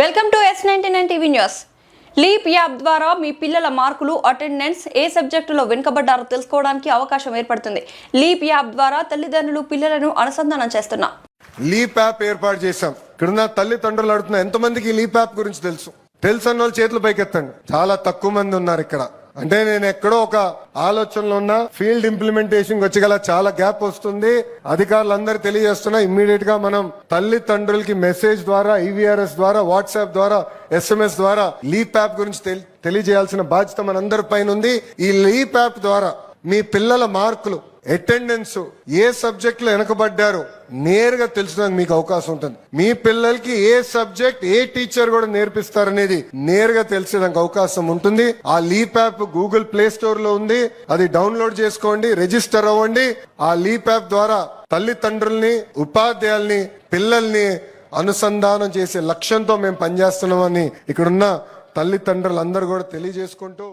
Welcome to S ninety nine TV news. Leap app ద్వారా మీ పిల్లల మార్కులు అటెండెన్స్ ఏ సబ్జెక్టులో వెనుకబడ్డారో తెలుసుకోవడానికి అవకాశం ఏర్పడుతుంది. లీప్ యాప్ ద్వారా తల్లిదండ్రులు పిల్లలను అనుసంధానం చేస్తున్నా. లీప్ యాప్ ఏర్పాటు చేశాం. ఇక్కడున్న తల్లిదండ్రులు అడుగుతున్న ఎంతమందికి లీప్ యాప్ గురించి తెలుసు? తెలుసు అన్న వాళ్ళు చేతులు పైకెత్తండి. చాలా తక్కువ మంది ఉన్నారు ఇక్కడ. అంటే నేను ఎక్కడో ఒక ఆలోచనలో ఉన్న ఫీల్డ్ ఇంప్లిమెంటేషన్ వచ్చి గల చాలా గ్యాప్ వస్తుంది. అధికారులందరూ తెలియజేస్తున్నా ఇమ్మీడియట్గా మనం తల్లిదండ్రులకి మెసేజ్ ద్వారా ఈవీఆర్ఎస్ ద్వారా వాట్సాప్ ద్వారా ఎస్ఎంఎస్ ద్వారా లీప్ యాప్ గురించి తెలి- తెలియజేయాల్సిన బాధ్యత మనందరి పైన ఉంది. ఈ లీప్ యాప్ ద్వారా మీ పిల్లల మార్కులు అటెండెన్స్ ఏ సబ్జెక్టులో వెనకబడ్డారు నేరుగా తెలుసుకోవడానికి మీకు అవకాశం ఉంటుంది. మీ పిల్లలకి ఏ సబ్జెక్ట్ ఏ టీచర్ కూడా నేర్పిస్తారనేది నేరుగా తెలిసేదానికి అవకాశం ఉంటుంది. ఆ లీప్ యాప్ గూగుల్ ప్లే స్టోర్లో ఉంది. అది డౌన్లోడ్ చేసుకోండి రిజిస్టర్ అవ్వండి. ఆ లీప్ యాప్ ద్వారా తల్లిదండ్రుల్ని ఉపాధ్యాయుల్ని పిల్లల్ని అనుసంధానం చేసే లక్ష్యంతో మేము పనిచేస్తున్నామని ఇక్కడున్న తల్లిదండ్రులందరూ కూడా తెలియజేసుకుంటూ